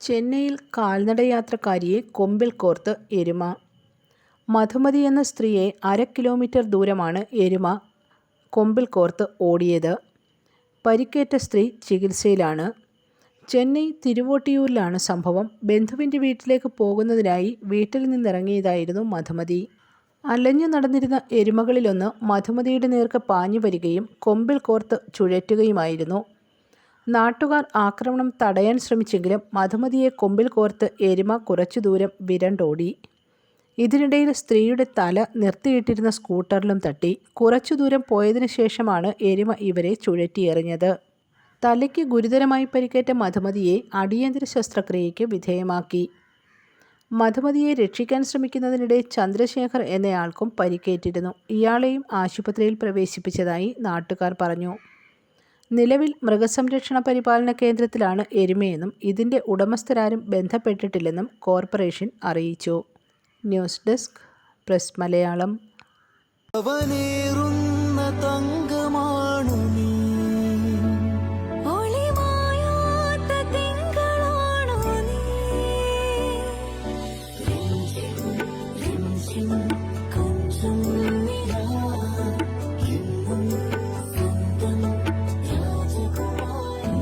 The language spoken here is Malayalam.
ചെന്നൈയിൽ കാൽനടയാത്രക്കാരിയെ കൊമ്പിൽ കോർത്ത് എരുമ. മധുമതി എന്ന സ്ത്രീയെ അര കിലോമീറ്റർ ദൂരമാണ് എരുമ കൊമ്പിൽ കോർത്ത് ഓടിയത്. പരിക്കേറ്റ സ്ത്രീ ചികിത്സയിലാണ്. ചെന്നൈ തിരുവോട്ടിയൂരിലാണ് സംഭവം. ബന്ധുവിന്റെ വീട്ടിലേക്ക് പോകുന്നതിനായി വീട്ടിൽ നിന്നിറങ്ങിയതായിരുന്നു മധുമതി. അലഞ്ഞു നടന്നിരുന്ന എരുമകളിലൊന്ന് മധുമതിയുടെ നേർക്ക് പാഞ്ഞു വരികയും കൊമ്പിൽ കോർത്ത് ചുഴറ്റുകയുമായിരുന്നു. നാട്ടുകാർ ആക്രമണം തടയാൻ ശ്രമിച്ചെങ്കിലും മധുമതിയെ കൊമ്പിൽ കോർത്ത് എരുമ കുറച്ചു ദൂരം വിരണ്ടോടി. ഇതിനിടയിൽ സ്ത്രീയുടെ തല നിർത്തിയിട്ടിരുന്ന സ്കൂട്ടറിലും തട്ടി കുറച്ചു ദൂരം പോയതിനു ശേഷമാണ് എരുമ ഇവരെ ചുഴറ്റിയെറിഞ്ഞത്. തലയ്ക്ക് ഗുരുതരമായി പരിക്കേറ്റ മധുമതിയെ അടിയന്തര ശസ്ത്രക്രിയയ്ക്ക് വിധേയമാക്കി. മധുമതിയെ രക്ഷിക്കാൻ ശ്രമിക്കുന്നതിനിടെ ചന്ദ്രശേഖർ എന്നയാൾക്കും പരിക്കേറ്റിരുന്നു. ഇയാളെയും ആശുപത്രിയിൽ പ്രവേശിപ്പിച്ചതായി നാട്ടുകാർ പറഞ്ഞു. നിലവിൽ മൃഗസംരക്ഷണ പരിപാലന കേന്ദ്രത്തിലാണ് എരുമയെന്നും ഇതിന്റെ ഉടമസ്ഥരാരും ബന്ധപ്പെട്ടിട്ടില്ലെന്നും കോർപ്പറേഷൻ അറിയിച്ചു. News desk press Malayalam.